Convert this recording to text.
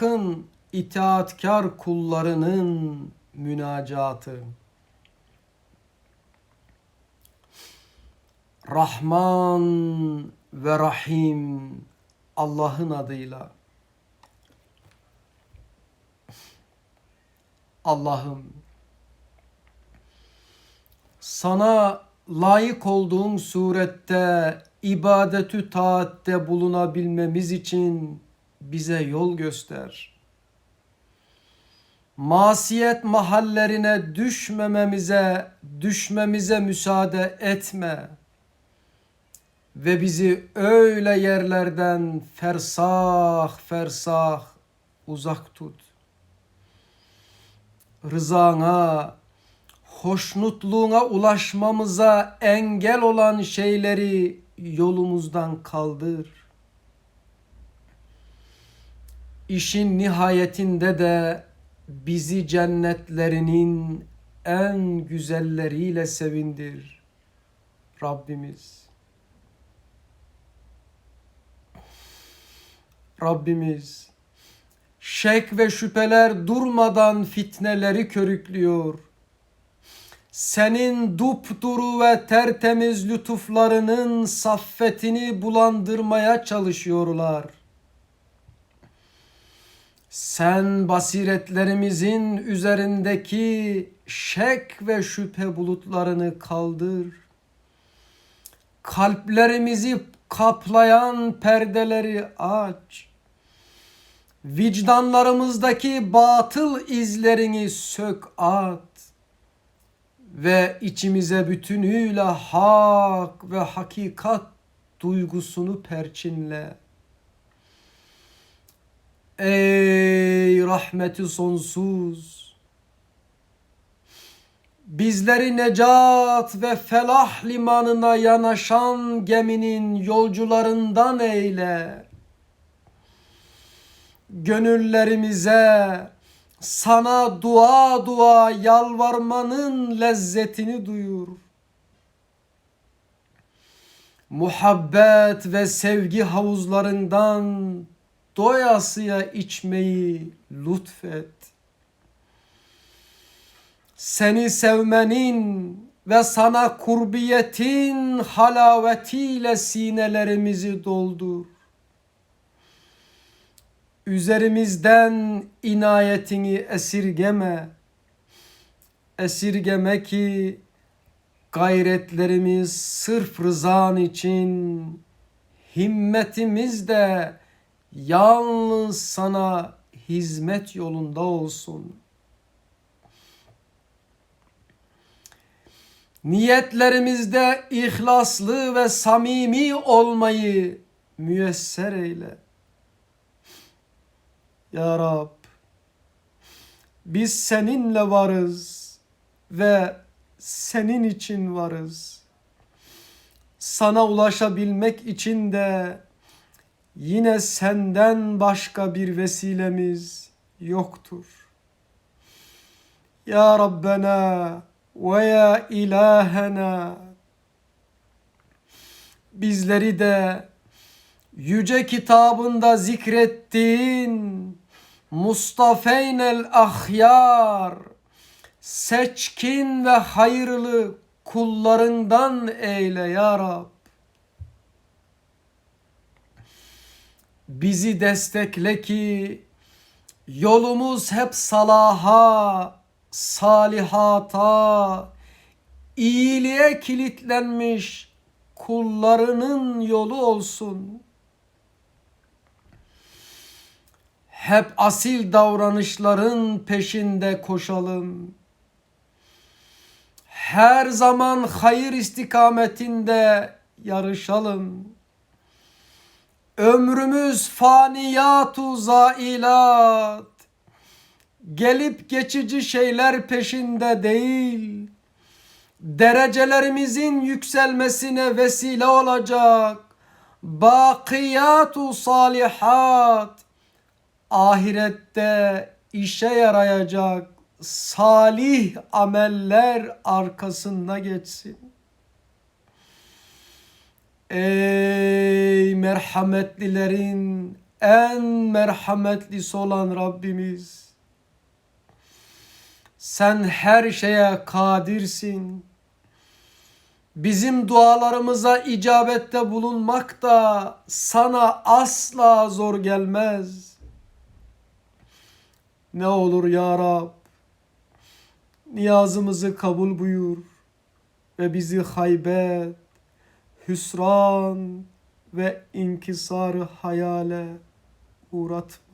Hakk'ın itaatkar kullarının münacatı. Rahman ve Rahim Allah'ın adıyla. Allah'ım sana layık olduğun surette ibadetü taatte bulunabilmemiz için bize yol göster. Masiyet mahallerine düşmememize, düşmemize müsaade etme. Ve bizi öyle yerlerden fersah fersah uzak tut. Rızana, hoşnutluğuna ulaşmamıza engel olan şeyleri yolumuzdan kaldır. İşin nihayetinde de bizi cennetlerinin en güzelleriyle sevindir Rabbimiz. Rabbimiz şek ve şüpheler durmadan fitneleri körüklüyor. Senin dupduru ve tertemiz lütuflarının saffetini bulandırmaya çalışıyorlar. Sen basiretlerimizin üzerindeki şek ve şüphe bulutlarını kaldır. Kalplerimizi kaplayan perdeleri aç. Vicdanlarımızdaki batıl izlerini sök at ve içimize bütünüyle hak ve hakikat duygusunu perçinle. Ey rahmeti sonsuz! Bizleri necat ve felah limanına yanaşan geminin yolcularından eyle. Gönüllerimize sana dua dua yalvarmanın lezzetini duyur. Muhabbet ve sevgi havuzlarından doyasıya içmeyi lütfet. Seni sevmenin ve sana kurbiyetin halavetiyle sinelerimizi doldur. Üzerimizden inayetini esirgeme. Esirgeme ki gayretlerimiz sırf rızan için himmetimiz de yalnız sana hizmet yolunda olsun. Niyetlerimizde ihlaslı ve samimi olmayı müyesser eyle. Ya Rab, biz seninle varız ve senin için varız. Sana ulaşabilmek için de yine senden başka bir vesilemiz yoktur. Ya Rabbena ve ya ilahena bizleri de yüce kitabında zikrettiğin Mustafeynel ahyar seçkin ve hayırlı kullarından eyle ya Rab. Bizi destekle ki yolumuz hep salaha, salihata, iyiliğe kilitlenmiş kullarının yolu olsun. Hep asil davranışların peşinde koşalım. Her zaman hayır istikametinde yarışalım. Ömrümüz faniyatu zailat. Gelip geçici şeyler peşinde değil. Derecelerimizin yükselmesine vesile olacak. Bakiyatu salihat. Ahirette işe yarayacak salih ameller arkasında geçsin. Ey merhametlilerin en merhametlisi olan Rabbimiz. Sen her şeye kadirsin. Bizim dualarımıza icabette bulunmak da sana asla zor gelmez. Ne olur ya Rab, niyazımızı kabul buyur ve bizi haybet, hüsran ve inkisarı hayale uğratma.